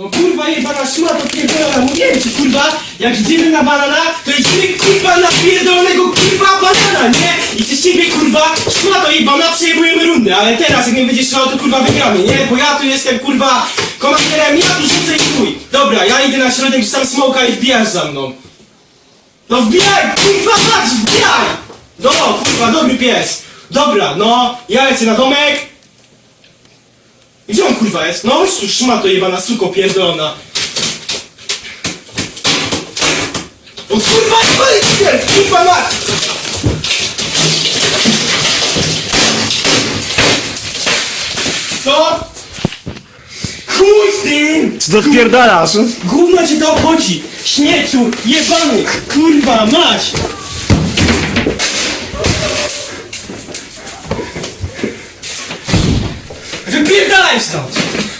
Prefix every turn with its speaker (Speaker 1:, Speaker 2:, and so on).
Speaker 1: No kurwa jebana szmata to pierdolona, mówiłem ci kurwa, jak idziemy na banana, to idziemy kurwa na pierdolonego kurwa banana, nie? I przez ciebie kurwa szmato jebana przejmujemy rundę, ale teraz jak nie będziesz szał to kurwa wygramy, nie? Bo ja tu jestem kurwa komanderem, ja tu rzucę i chuj. Dobra, ja idę na środek, rzucam smoka i wbijasz za mną. No wbijaj, kurwa mać, wbijaj! No, kurwa, dobry pies. Dobra, no, ja lecę na domek. Kurwa jest? No chodź tu szmato jebana suko pierdolona. O kurwa, kurwa, kurwa mać! Co? Chuj z tym!
Speaker 2: Co to wpierdalasz?
Speaker 1: Gówno cię to obchodzi! Śmieciu, jebany, kurwa, mać! Wypierdalaj Tá, Flintstones.